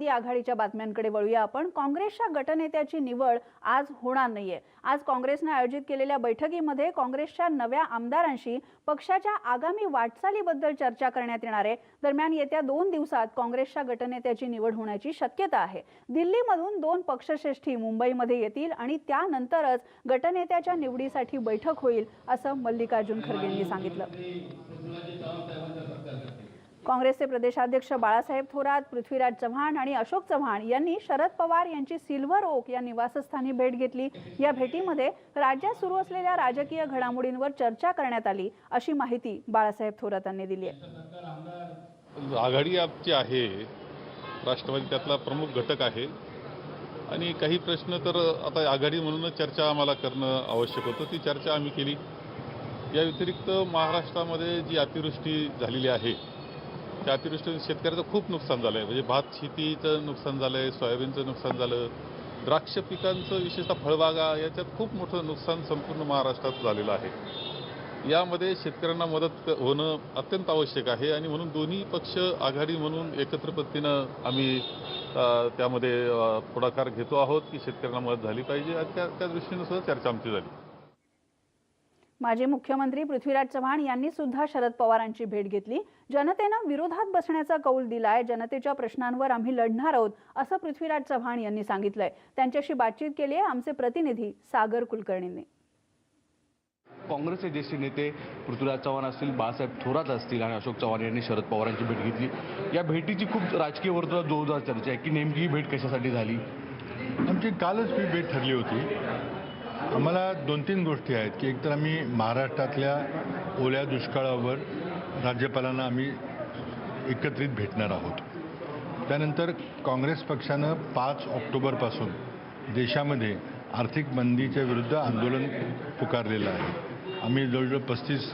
दी आघाडीच्या बातम्यांकडे वळूया आपण. काँग्रेसच्या गटनेत्याची निवड आज होणार नाहीये. आज काँग्रेसने आयोजित केलेल्या बैठकीमध्ये काँग्रेसच्या नव्या आमदारांशी पक्षाच्या आगामी वाटचालीबद्दल चर्चा करण्यात येणार आहे. दरम्यान येत्या दोन दिवसात काँग्रेसच्या गटनेत्याची निवड होण्याची शक्यता आहे. दिल्लीमधून दोन पक्षश्रेष्ठी मुंबईमध्ये येतील आणि त्यानंतरच गटनेत्याच्या निवडीसाठी बैठक होईल असं मल्लिकार्जुन खरगेंनी सांगितलं. काँग्रेसचे प्रदेशाध्यक्ष बाळासाहेब थोरात पृथ्वीराज चव्हाण आणि अशोक चव्हाण यांनी शरद पवार यांची सिल्व्हर ओक या निवासस्थानी भेट घेतली. या भेटीमध्ये राज्यात सुरू असलेल्या राजकीय घडामोडींवर चर्चा करण्यात आली अशी माहिती बाळासाहेब थोरातांनी दिली आहे. आघाडी आमची आहे राष्ट्रवादी त्यातला प्रमुख घटक आहे. आणि काही प्रश्न तर आता आघाडी म्हणूनच चर्चा आम्हाला करणं आवश्यक होतं ती चर्चा आम्ही केली. या व्यतिरिक्त महाराष्ट्रामध्ये जी अतिवृष्टी झालेली आहे त्या अतिवृष्टीने शेतकऱ्याचं खूप नुकसान झालं आहे म्हणजे भात शेतीचं नुकसान झालं आहे सोयाबीनचं नुकसान झालं. द्राक्ष पिकांचं विशेषतः फळबागा याच्यात खूप मोठं नुकसान संपूर्ण महाराष्ट्रात झालेलं आहे. यामध्ये शेतकऱ्यांना मदत क- होणं अत्यंत आवश्यक आहे आणि म्हणून दोन्ही पक्ष आघाडी म्हणून एकत्र पद्धतीनं आम्ही त्यामध्ये पुढाकार घेतो आहोत की शेतकऱ्यांना मदत झाली पाहिजे. आणि त्या त्या दृष्टीनं सुद्धा चर्चा आमची झाली. माजी मुख्यमंत्री पृथ्वीराज चव्हाण यांनी सुद्धा शरद पवारांची भेट घेतली. जनतेनं विरोधात बसण्याचा कौल दिलाय. जनतेच्या प्रश्नांवर आम्ही लढणार आहोत असं पृथ्वीराज चव्हाण यांनी सांगितलंय. त्यांच्याशी बातचीत केली आहे आमचे प्रतिनिधी सागर कुलकर्णींनी. काँग्रेसचे ज्येष्ठ नेते पृथ्वीराज चव्हाण असतील बाळासाहेब थोरात असतील आणि अशोक चव्हाण यांनी शरद पवारांची भेट घेतली. या भेटीची खूप राजकीय वर्तुळात जोरदार चर्चा आहे की नेमकी ही भेट कशासाठी झाली? आमची कालच ही भेट ठरली होती. आम्हाला दोन तीन गोष्टी आहेत की एकतर आम्ही महाराष्ट्रातल्या ओल्या दुष्काळावर राज्यपालांना आम्ही एकत्रित भेटणार आहोत. त्यानंतर काँग्रेस पक्षानं पाच ऑक्टोबरपासून देशामध्ये आर्थिक मंदीच्या विरुद्ध आंदोलन पुकारलेलं आहे. आम्ही जवळजवळ पस्तीस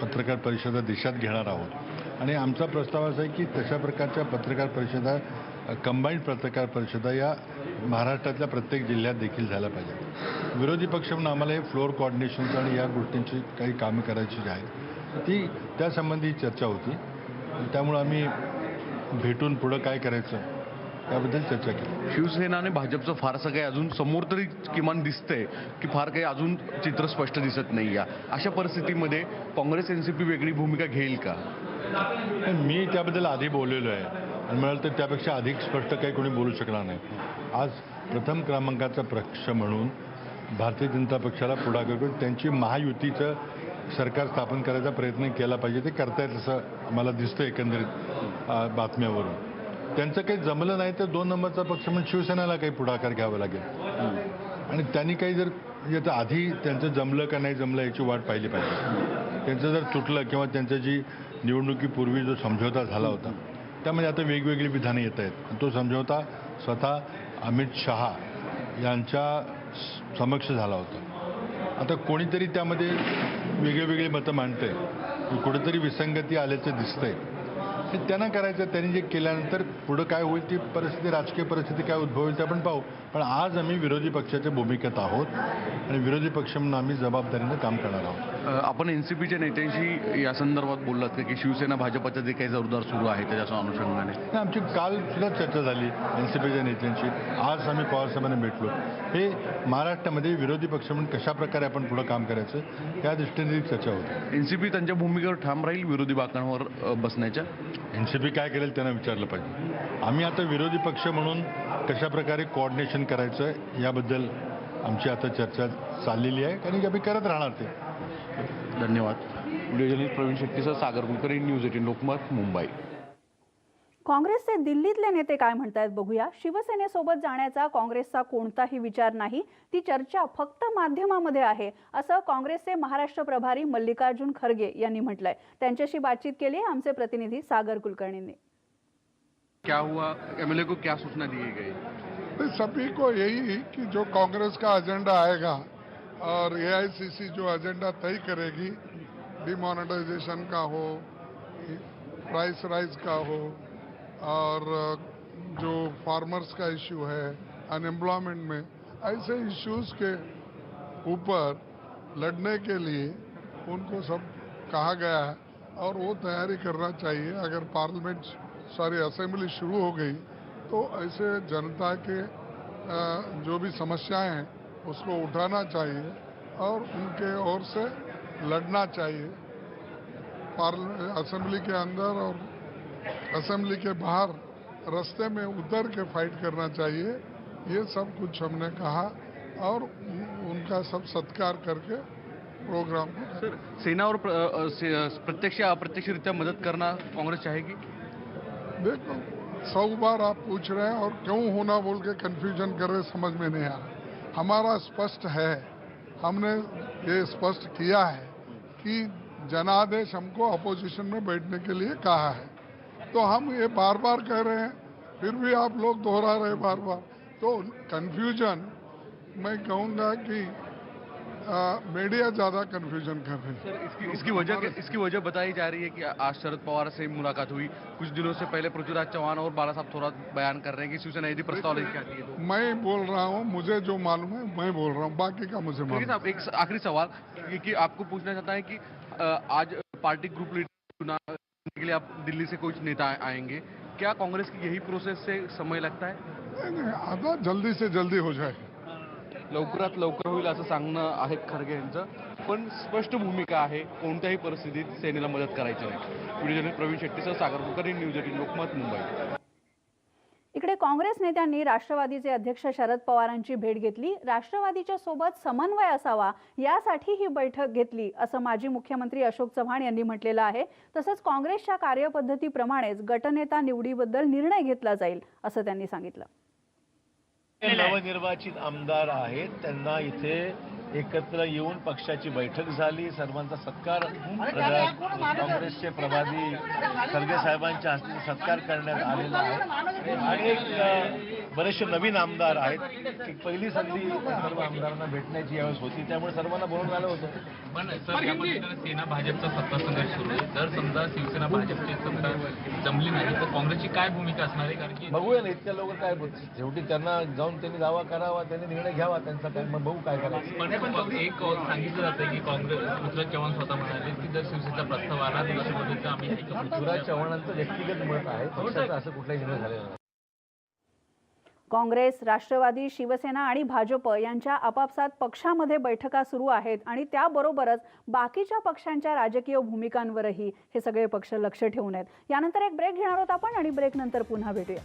पत्रकार परिषदा देशात घेणार आहोत. आणि आमचा प्रस्ताव असा आहे की तशा प्रकारच्या पत्रकार परिषदा कंबाईंड पत्रकार परिषदा या महाराष्ट्रातल्या प्रत्येक जिल्ह्यात देखील झाल्या पाहिजेत. विरोधी पक्ष म्हणून आम्हाला हे फ्लोअर कोऑर्डिनेशनचं आणि या गोष्टींची काही कामं करायची जी आहेत ती त्यासंबंधी चर्चा होती. त्यामुळं आम्ही भेटून पुढं काय करायचं याबद्दल चर्चा केली. शिवसेना आणि भाजपचं फारसं काही अजून समोर तरी किमान दिसतंय की फार काही अजून चित्र स्पष्ट दिसत नाही या अशा परिस्थितीमध्ये काँग्रेस एनसीपी वेगळी भूमिका घेईल का? मी त्याबद्दल आधी बोललेलो आहे. आणि मिळालं तर त्यापेक्षा अधिक स्पष्ट काही कोणी बोलू शकणार नाही. आज प्रथम क्रमांकाचा पक्ष म्हणून भारतीय जनता पक्षाला पुढाकार करून त्यांची महायुतीचं सरकार स्थापन करायचा प्रयत्न केला पाहिजे. ते करतायत असं मला दिसतं एकंदरीत बातम्यावरून. त्यांचं काही जमलं नाही तर दोन नंबरचा पक्ष म्हणून शिवसेनेला काही पुढाकार घ्यावा लागेल. आणि त्यांनी काही जर म्हणजे याचं आधी त्यांचं जमलं का नाही जमलं याची वाट पाहिली पाहिजे. त्यांचं जर तुटलं किंवा त्यांचं जी निवडणुकीपूर्वी जो समझोता झाला होता त्यामध्ये आता वेगवेगळी विधानं येत आहेत. तो समझौता स्वतः अमित शहा यांच्या समक्ष झाला होता. आता कोणीतरी त्यामध्ये वेगळे वेगळे मतं मांडतंय. कुठेतरी विसंगती आल्याचं दिसतंय. त्यांना करायचं त्यांनी जे केल्यानंतर पुढं काय होईल ती परिस्थिती राजकीय परिस्थिती काय उद्भवेल ते आपण पाहू. पण आज आम्ही विरोधी पक्षाच्या भूमिकेत आहोत आणि विरोधी पक्ष म्हणून आम्ही जबाबदारीनं काम करणार आहोत. आपण एनसीपीच्या नेत्यांशी या संदर्भात बोललात का शिवसेना भाजपचं जे काही जोरदार सुरू आहे त्याच्या अनुषंगाने? आमची काल सुद्धा चर्चा झाली एन सी पीच्या नेत्यांशी. आज आम्ही पवारसाहेबांना भेटलो. हे महाराष्ट्रामध्ये विरोधी पक्ष म्हणून कशा प्रकारे आपण पुढं काम करायचं या दृष्टीने चर्चा होती. एनसीपी त्यांच्या भूमिकेवर ठाम राहील विरोधी बाकांवर बसण्याच्या? एन सी पी काय करेल त्यांना विचारलं पाहिजे. आम्ही आता विरोधी पक्ष म्हणून कशा प्रकारे कोऑर्डिनेशन करायचं याबद्दल आमची आता चर्चा चाललेली आहे. आणि आम्ही करत राहणार ते. धन्यवाद. व्हिडिओ जर्नलिस्ट प्रवीण शेट्टीसह सागर कुलकर्णी न्यूज एटीन लोकमत मुंबई. काँग्रेसचे दिल्लीतले नेते काय म्हणतायत बघूया. शिवसेनेसोबत जाण्याचा काँग्रेसचा कोणताही विचार नाही. ती चर्चा फक्त माध्यमामध्ये आहे असं काँग्रेसचे महाराष्ट्र प्रभारी मल्लिकार्जुन खरगे यांनी म्हटलंय. त्यांच्याशी बातचीत केली आहे आमचे प्रतिनिधी सागर कुलकर्णींनी. क्या हुआ? एमएलए को क्या सूचना दी गई? तो सभी को यही कि जो कांग्रेस का एजेंडा आएगा और एआईसीसी जो एजेंडा तय करेगी डिमोनेटाइजेशन का हो प्राइस राइज का हो और जो फार्मर्स का इश्यू है अनएम्प्लॉयमेंट में, ऐसे इश्यूज़ के ऊपर लड़ने के लिए उनको सब कहा गया है और वो तैयारी करना चाहिए। अगर पार्लियामेंट सॉरी असेंबली शुरू हो गई तो ऐसे जनता के जो भी समस्याएँ हैं, उसको उठाना चाहिए और उनके ओर से लड़ना चाहिए। असेंबली के अंदर और असेंबली के बाहर रास्ते में उतर के फाइट करना चाहिए ये सब कुछ हमने कहा और उनका सब सत्कार करके प्रोग्राम को सर सेना और प्रत्यक्ष या अप्रत्यक्षरित्या मदद करना कांग्रेस चाहेगी? देखो सौ बार आप पूछ रहे हैं और क्यों होना बोल के कन्फ्यूज़न कर रहे समझ में नहीं आ रहा। हमारा स्पष्ट है हमने ये स्पष्ट किया है कि जनादेश हमको अपोजिशन में बैठने के लिए कहा है। तो हम ये बार बार कह रहे हैं फिर भी आप लोग दोहरा रहे बार बार। तो कंफ्यूजन मैं कहूँगा कि आ, मीडिया ज़्यादा कंफ्यूजन कर रही है। सर इसकी इसकी वजह इसकी वजह बताई जा रही है कि आज शरद पवार से मुलाकात हुई। कुछ दिनों से पहले पृथ्वीराज चौहान और बाला साहब थोड़ा बयान कर रहे हैं कि शिवसेना यदि प्रस्ताव लेके आती है तो। मैं बोल रहा हूँ मुझे जो मालूम है मैं बोल रहा हूँ बाकी का मुझे मालूम साहब एक आखिरी सवाल कि आपको पूछना चाहता है कि आज पार्टी ग्रुप लीडर चुनाव के लिए आप दिल्ली से कुछ नेता आएंगे। क्या कांग्रेस की यही प्रोसेस से समय लगता है? नहीं, नहीं, आता जल्दी से जल्दी हो जाएगा लवकरात लवकर होईल असं सांगणं आहे खरगे यांचं. पण स्पष्ट भूमिका आहे कोणत्याही परिस्थितीत सेनेला मदत करायची नाही. Video Praveen शेट्टीसह Sagar Kulkarni news eighteen Lokmat Mumbai. Congress नेत्यांनी राष्ट्रवादीचे अध्यक्ष शरद पवारांची भेट घेतली. राष्ट्रवादीच्या सोबत समन्वय असावा यासाठी ही बैठक घेतली असं माजी मुख्यमंत्री अशोक चव्हाण यांनी म्हटलेलं आहे. तसंच काँग्रेसच्या कार्यपद्धतीप्रमाणेच गटनेता निवडीबद्दल निर्णय घेतला जाईल असं त्यांनी सांगितलं. नवनिर्वाचित आमदार आहेत त्यांना इथे एकत्र येऊन पक्षाची बैठक झाली सर्वांचा सत्कार काँग्रेसचे प्रभारी खरगे साहेबांच्या हस्ते सत्कार करण्यात आलेला आहे. आणि एक अ, बरेचसे नवीन आमदार आहेत एक पहिली संधी सर्व आमदारांना भेटण्याची यावेळेस होती त्यामुळे सर्वांना बोलून आलं होतं. पण सर या पद्धतीनं सेना भाजपचा सत्ता संघर्ष सुरू आहे जर समजा शिवसेना भाजपची सत्ता जमली नाही तर काँग्रेसची काय भूमिका असणार आहे? कारण की बघूया ना इतक्या लोक काय बोलतील. शेवटी त्यांना जाऊन त्यांनी दावा करावा त्यांनी निर्णय घ्यावा त्यांचा काय मग बघू काय करायचं? पण एक सांगितलं जातं की काँग्रेस पृथ्वीराज चव्हाण स्वतः म्हणाले की जर शिवसेनेचा प्रस्ताव आला तर आम्ही पृथ्वीराज चव्हाणांचं व्यक्तिगत मत आहे. पक्षाचा असं कुठलाही निर्णय झालेला नाही. काँग्रेस राष्ट्रवादी शिवसेना आणि भाजप यांच्या आपापसात पक्षामध्ये बैठका सुरू आहेत आणि त्याबरोबरच बाकीच्या पक्षांच्या राजकीय भूमिकांवरही हे सगळे पक्ष लक्ष ठेवून आहेत. यानंतर एक ब्रेक घेणार आहोत आपण आणि ब्रेक नंतर पुन्हा भेटूया.